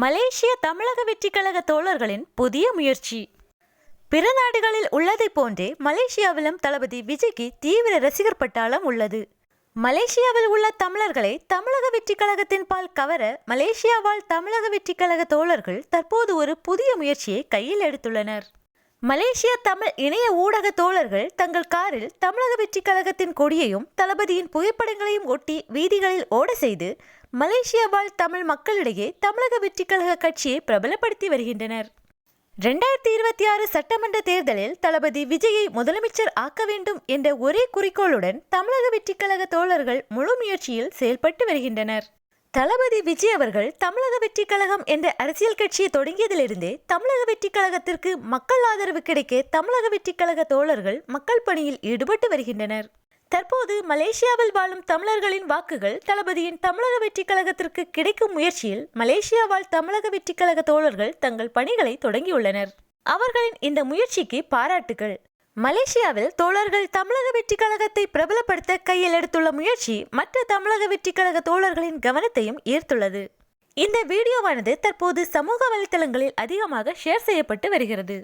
மலேசிய தமிழக வெற்றி கழக தோழர்களின் புதிய முயற்சி. பிற நாடுகளில் உள்ளதைப் போன்றே மலேசியாவிலும் தளபதி விஜய்க்கு தீவிர ரசிகர் பட்டாளம் உள்ளது. மலேசியாவில் உள்ள தமிழர்களை தமிழக வெற்றி கழகத்தின் பால் கவர மலேசியா வாழ் தமிழக வெற்றி கழக தோழர்கள் தற்போது ஒரு புதிய முயற்சியை கையில் எடுத்துள்ளனர். மலேசிய தமிழ் இணைய ஊடக தோழர்கள் தங்கள் காரில் தமிழக வெற்றி கழகத்தின் கொடியையும் தளபதியின் புகைப்படங்களையும் ஒட்டி வீதிகளில் ஓட செய்து மலேசியா வாழ் தமிழ் மக்களிடையே தமிழக வெற்றி கழக கட்சியை பிரபலப்படுத்தி வருகின்றனர். ரெண்டாயிரத்தி இருபத்தி ஆறு சட்டமன்ற தேர்தலில் தளபதி விஜயை முதலமைச்சர் ஆக்க வேண்டும் என்ற ஒரே குறிக்கோளுடன் தமிழக வெற்றிக் கழக தோழர்கள் முழு முயற்சியில் செயல்பட்டு வருகின்றனர். தளபதி விஜய் அவர்கள் தமிழக வெற்றி கழகம் என்ற அரசியல் கட்சியை தொடங்கியதிலிருந்தே தமிழக வெற்றி கழகத்திற்கு மக்கள் ஆதரவு கிடைக்க தமிழக வெற்றி கழக தோழர்கள் மக்கள் பணியில் ஈடுபட்டு வருகின்றனர். தற்போது மலேசியாவில் வாழும் தமிழர்களின் வாக்குகள் தளபதியின் தமிழக வெற்றி கழகத்திற்கு கிடைக்கும் முயற்சியில் மலேசியா வாழ் தமிழக வெற்றி கழக தோழர்கள் தங்கள் பணிகளை தொடங்கியுள்ளனர். அவர்களின் இந்த முயற்சிக்கு பாராட்டுகள். மலேசியாவில் தோழர்கள் தமிழக வெற்றிக் கழகத்தை பிரபலப்படுத்த கையில் எடுத்துள்ள முயற்சி மற்ற தமிழக வெற்றிக் கழக தோழர்களின் கவனத்தையும் ஈர்த்துள்ளது. இந்த வீடியோவானது தற்போது சமூக வலைத்தளங்களில் அதிகமாக ஷேர் செய்யப்பட்டு வருகிறது.